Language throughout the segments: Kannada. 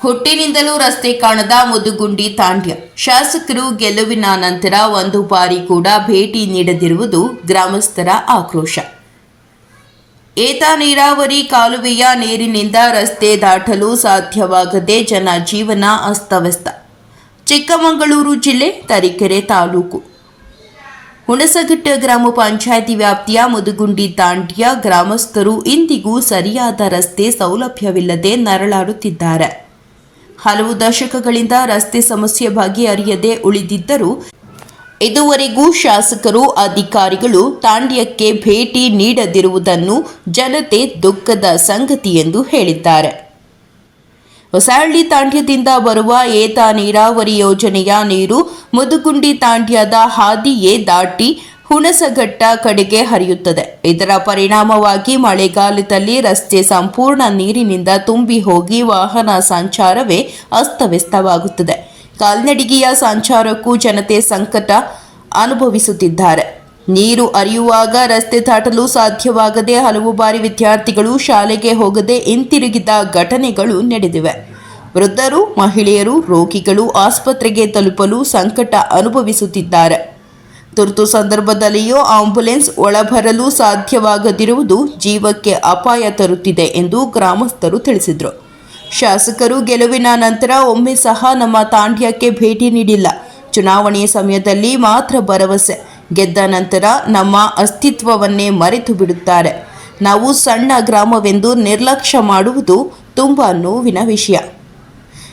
ಹುಟ್ಟಿನಿಂದಲೂ ರಸ್ತೆ ಕಾಣದ ಮುದುಗುಂಡಿ ತಾಂಡ್ಯ. ಶಾಸಕರು ಗೆಲುವಿನ ನಂತರ ಒಂದು ಬಾರಿ ಕೂಡ ಭೇಟಿ ನೀಡದಿರುವುದು ಗ್ರಾಮಸ್ಥರ ಆಕ್ರೋಶ. ಏತ ನೀರಾವರಿ ಕಾಲುವೆಯ ನೀರಿನಿಂದ ರಸ್ತೆ ದಾಟಲು ಸಾಧ್ಯವಾಗದೆ ಜನ ಜೀವನ ಅಸ್ತವ್ಯಸ್ತ. ಚಿಕ್ಕಮಗಳೂರು ಜಿಲ್ಲೆ, ತರೀಕೆರೆ ತಾಲೂಕು. ಹುಣಸಘಟ್ಟ ಗ್ರಾಮ ಪಂಚಾಯಿತಿ ವ್ಯಾಪ್ತಿಯ ಮುದುಗುಂಡಿ ತಾಂಡ್ಯ ಗ್ರಾಮಸ್ಥರು ಇಂದಿಗೂ ಸರಿಯಾದ ರಸ್ತೆ ಸೌಲಭ್ಯವಿಲ್ಲದೆ ನರಳಾಡುತ್ತಿದ್ದಾರೆ. ಹಲವು ದಶಕಗಳಿಂದ ರಸ್ತೆ ಸಮಸ್ಯೆ ಬಗೆಹರಿಯದೆ ಉಳಿದಿದ್ದರೂ ಇದುವರೆಗೂ ಶಾಸಕರು, ಅಧಿಕಾರಿಗಳು ತಾಂಡ್ಯಕ್ಕೆ ಭೇಟಿ ನೀಡದಿರುವುದನ್ನು ಜನತೆ ದುಃಖದ ಸಂಗತಿ ಎಂದು ಹೇಳಿದ್ದಾರೆ. ಹೊಸಹಳ್ಳಿ ತಾಂಡ್ಯದಿಂದ ಬರುವ ಏತ ನೀರಾವರಿ ಯೋಜನೆಯ ನೀರು ಮುದುಗುಂಡಿ ತಾಂಡ್ಯದ ಹಾದಿಯೇ ದಾಟಿ ಹುಣಸಘಟ್ಟ ಕಡೆಗೆ ಹರಿಯುತ್ತದೆ. ಇದರ ಪರಿಣಾಮವಾಗಿ ಮಳೆಗಾಲದಲ್ಲಿ ರಸ್ತೆ ಸಂಪೂರ್ಣ ನೀರಿನಿಂದ ತುಂಬಿ ಹೋಗಿ ವಾಹನ ಸಂಚಾರವೇ ಅಸ್ತವ್ಯಸ್ತವಾಗುತ್ತದೆ. ಕಾಲ್ನಡಿಗೆಯ ಸಂಚಾರಕ್ಕೂ ಜನತೆ ಸಂಕಟ ಅನುಭವಿಸುತ್ತಿದ್ದಾರೆ. ನೀರು ಅರಿಯುವಾಗ ರಸ್ತೆ ದಾಟಲು ಸಾಧ್ಯವಾಗದೆ ಹಲವು ಬಾರಿ ವಿದ್ಯಾರ್ಥಿಗಳು ಶಾಲೆಗೆ ಹೋಗದೆ ಹಿಂತಿರುಗಿದ ಘಟನೆಗಳು ನಡೆದಿವೆ. ವೃದ್ಧರು, ಮಹಿಳೆಯರು, ರೋಗಿಗಳು ಆಸ್ಪತ್ರೆಗೆ ತಲುಪಲು ಸಂಕಟ ಅನುಭವಿಸುತ್ತಿದ್ದಾರೆ. ತುರ್ತು ಸಂದರ್ಭದಲ್ಲಿಯೂ ಆಂಬ್ಯುಲೆನ್ಸ್ ಒಳಬರಲು ಸಾಧ್ಯವಾಗದಿರುವುದು ಜೀವಕ್ಕೆ ಅಪಾಯ ತರುತ್ತಿದೆ ಎಂದು ಗ್ರಾಮಸ್ಥರು ತಿಳಿಸಿದರು. ಶಾಸಕರು ಗೆಲುವಿನ ನಂತರ ಒಮ್ಮೆ ಸಹ ನಮ್ಮ ತಾಂಡ್ಯಕ್ಕೆ ಭೇಟಿ ನೀಡಿಲ್ಲ. ಚುನಾವಣೆಯ ಸಮಯದಲ್ಲಿ ಮಾತ್ರ ಭರವಸೆ. ಗೆದ್ದ ನಂತರ ನಮ್ಮ ಅಸ್ತಿತ್ವವನ್ನೇ ಮರೆತು ಬಿಡುತ್ತಾರೆ. ನಾವು ಸಣ್ಣ ಗ್ರಾಮವೆಂದು ನಿರ್ಲಕ್ಷ್ಯ ಮಾಡುವುದು ತುಂಬ ನೋವಿನ ವಿಷಯ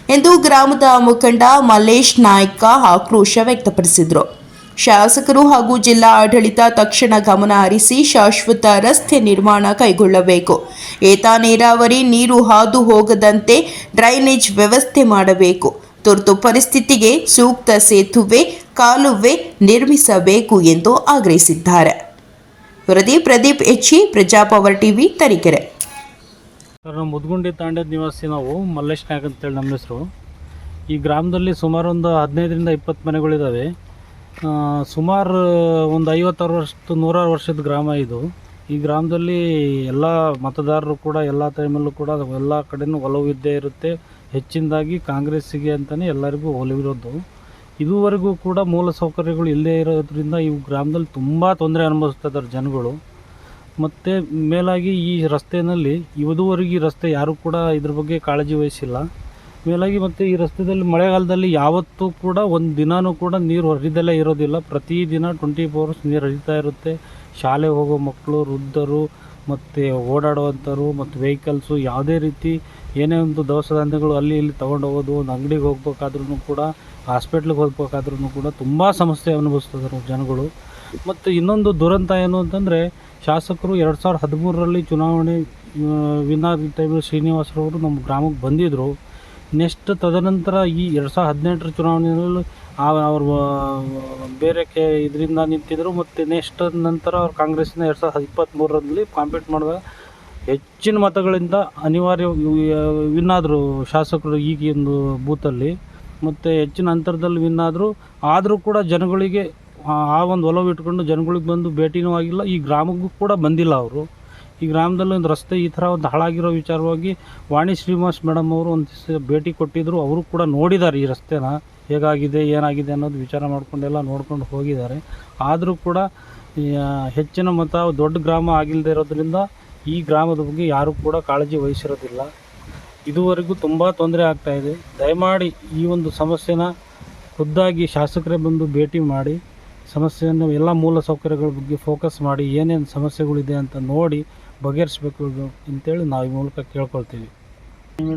ಎಂದು ಗ್ರಾಮದ ಮುಖಂಡ ಮಲ್ಲೇಶ್ ನಾಯ್ಕ ಆಕ್ರೋಶ ವ್ಯಕ್ತಪಡಿಸಿದರು. ಶಾಸಕರು ಹಾಗೂ ಜಿಲ್ಲಾ ಆಡಳಿತ ತಕ್ಷಣ ಗಮನ ಹರಿಸಿ ಶಾಶ್ವತ ರಸ್ತೆ ನಿರ್ಮಾಣ ಕೈಗೊಳ್ಳಬೇಕು. ಏತ ನೀರಾವರಿ, ನೀರು ಹಾದು ಹೋಗದಂತೆ ಡ್ರೈನೇಜ್ ವ್ಯವಸ್ಥೆ ಮಾಡಬೇಕು. ತುರ್ತು ಪರಿಸ್ಥಿತಿಗೆ ಸೂಕ್ತ ಸೇತುವೆ, ಕಾಲುವೆ ನಿರ್ಮಿಸಬೇಕು ಎಂದು ಆಗ್ರಹಿಸಿದ್ದಾರೆ. ವರದಿ Pradeep HC Praja Power TV Tarikere. Sir ನಾವು ಮುದ್ಗುಂಡಿ ತಾಂಡದ ನಿವಾಸಿ ನಾವು ಮಲ್ಲೇಶ್ ನಾಯಕ್ ಅಂತೇಳಿ ನಮ್ಮ ಹೆಸರು. ಈ ಗ್ರಾಮದಲ್ಲಿ ಸುಮಾರು ಒಂದು ಹದಿನೈದರಿಂದ ಇಪ್ಪತ್ತು ಮನೆಗಳಿದ್ದಾವೆ ಸುಮಾರು ಒಂದು ಐವತ್ತಾರು ವರ್ಷದ ನೂರಾರು ವರ್ಷದ ಗ್ರಾಮ ಇದು. ಈ ಗ್ರಾಮದಲ್ಲಿ ಎಲ್ಲ ಮತದಾರರು ಕೂಡ ಎಲ್ಲ ಟೈಮಲ್ಲೂ ಕೂಡ ಎಲ್ಲ ಒಲವು ಇದ್ದೇ ಇರುತ್ತೆ. ಹೆಚ್ಚಿನದಾಗಿ ಕಾಂಗ್ರೆಸ್ಸಿಗೆ ಅಂತಲೇ ಎಲ್ಲರಿಗೂ ಒಲವಿರೋದು ಇದುವರೆಗೂ ಕೂಡ ಮೂಲ ಸೌಕರ್ಯಗಳು ಇಲ್ಲದೇ ಇರೋದ್ರಿಂದ ಈ ಗ್ರಾಮದಲ್ಲಿ ತುಂಬ ತೊಂದರೆ ಅನುಭವಿಸ್ತಾ ಇದ್ದಾರೆ ಜನಗಳು. ಮತ್ತು ಮೇಲಾಗಿ ಈ ರಸ್ತೆಯಲ್ಲಿ ಇವದುವರೆಗೂ ಈ ರಸ್ತೆ ಯಾರೂ ಕೂಡ ಇದ್ರ ಬಗ್ಗೆ ಕಾಳಜಿ ವಹಿಸಿಲ್ಲ. ಮೇಲಾಗಿ ಮತ್ತು ಈ ರಸ್ತೆಯಲ್ಲಿ ಮಳೆಗಾಲದಲ್ಲಿ ಯಾವತ್ತೂ ಕೂಡ ಒಂದು ದಿನವೂ ಕೂಡ ನೀರು ಹರಿದಲ್ಲೇ ಇರೋದಿಲ್ಲ. ಪ್ರತಿದಿನ ಟ್ವೆಂಟಿ ಫೋರ್ ಅವರ್ಸ್ ನೀರು ಹರಿತಾ ಇರುತ್ತೆ. ಶಾಲೆಗೆ ಹೋಗೋ ಮಕ್ಕಳು ವೃದ್ಧರು, ಮತ್ತು ಓಡಾಡುವಂಥವ್ರು ಮತ್ತು ವೆಹಿಕಲ್ಸು ಯಾವುದೇ ರೀತಿ ಏನೇ ಒಂದು ದವಸ ಧಾನ್ಯಗಳು ಅಲ್ಲಿ ಇಲ್ಲಿ ತೊಗೊಂಡು ಹೋಗೋದು, ಒಂದು ಅಂಗಡಿಗೆ ಹೋಗ್ಬೇಕಾದ್ರೂ ಕೂಡ ಹಾಸ್ಪಿಟ್ಲಿಗೆ ಹೋಗ್ಬೇಕಾದ್ರೂ ಕೂಡ ತುಂಬ ಸಮಸ್ಯೆ ಅನುಭವಿಸ್ತಿದ್ದಾರೆ ಜನಗಳು. ಮತ್ತು ಇನ್ನೊಂದು ದುರಂತ ಏನು ಅಂತಂದರೆ, ಶಾಸಕರು ಎರಡು ಸಾವಿರದ ಹದಿಮೂರರಲ್ಲಿ ಚುನಾವಣೆ ವಿನ್ ಆದ ಟೈಮಲ್ಲಿ ಶ್ರೀನಿವಾಸರವರು ನಮ್ಮ ಗ್ರಾಮಕ್ಕೆ ಬಂದಿದ್ದರು ನೆಕ್ಸ್ಟ್ ತದನಂತರ ಈ ಎರಡು ಸಾವಿರದ ಹದಿನೆಂಟರ ಚುನಾವಣೆಯಲ್ಲಿ ಅವರು ಬೇರೆ ಕೆ ಇದರಿಂದ ನಿಂತಿದ್ದರು ಮತ್ತು ನೆಕ್ಸ್ಟ್ ನಂತರ ಅವ್ರು ಕಾಂಗ್ರೆಸ್ನ ಎರಡು ಸಾವಿರದ ಇಪ್ಪತ್ತ್ಮೂರರಲ್ಲಿ ಕಾಂಪೀಟ್ ಮಾಡಿದಾಗ ಹೆಚ್ಚಿನ ಮತಗಳಿಂದ ಅನಿವಾರ್ಯ ವಿನ್ ಆದರು ಶಾಸಕರು ಈಗಿಂದು ಬೂತಲ್ಲಿ ಮತ್ತು ಹೆಚ್ಚಿನ ಅಂತರದಲ್ಲಿ ವಿನ್ ಆದರು. ಆದರೂ ಕೂಡ ಜನಗಳಿಗೆ ಆ- ಒಂದು ಒಲವು ಇಟ್ಕೊಂಡು ಜನಗಳಿಗೆ ಬಂದು ಭೇಟಿನೂ ಆಗಿಲ್ಲ. ಈ ಗ್ರಾಮಕ್ಕೂ ಕೂಡ ಬಂದಿಲ್ಲ ಅವರು. ಈ ಗ್ರಾಮದಲ್ಲಿ ಒಂದು ರಸ್ತೆ ಈ ಥರ ಒಂದು ಹಾಳಾಗಿರೋ ವಿಚಾರವಾಗಿ ವಾಣಿ ಶ್ರೀನಿವಾಸ್ ಮೇಡಮ್ ಅವರು ಒಂದು ಭೇಟಿ ಕೊಟ್ಟಿದ್ದರು ಅವರು ಕೂಡ ನೋಡಿದ್ದಾರೆ ಈ ರಸ್ತೆನ, ಹೇಗಾಗಿದೆ, ಏನಾಗಿದೆ ಅನ್ನೋದು ವಿಚಾರ ಮಾಡ್ಕೊಂಡೆಲ್ಲ ನೋಡ್ಕೊಂಡು ಹೋಗಿದ್ದಾರೆ. ಆದರೂ ಕೂಡ ಹೆಚ್ಚಿನ ಮತ ದೊಡ್ಡ ಗ್ರಾಮ ಆಗಿಲ್ಲದೆ ಇರೋದ್ರಿಂದ ಈ ಗ್ರಾಮದ ಬಗ್ಗೆ ಯಾರೂ ಕೂಡ ಕಾಳಜಿ ವಹಿಸಿರೋದಿಲ್ಲ. ಇದುವರೆಗೂ ತುಂಬ ತೊಂದರೆ ಆಗ್ತಾಯಿದೆ ದಯಮಾಡಿ ಈ ಒಂದು ಸಮಸ್ಯೆನ ಖುದ್ದಾಗಿ ಶಾಸಕರೇ ಬಂದು ಭೇಟಿ ಮಾಡಿ. ಸಮಸ್ಯೆಯನ್ನು ಎಲ್ಲ ಮೂಲ ಸೌಕರ್ಯಗಳ ಬಗ್ಗೆ ಫೋಕಸ್ ಮಾಡಿ ಏನೇನು ಸಮಸ್ಯೆಗಳಿದೆ ಅಂತ ನೋಡಿ ಬಗೆಹರಿಸ್ಬೇಕು ಅಂತೇಳಿ ನಾವು ಈ ಮೂಲಕ ಕೇಳ್ಕೊಳ್ತೀವಿ.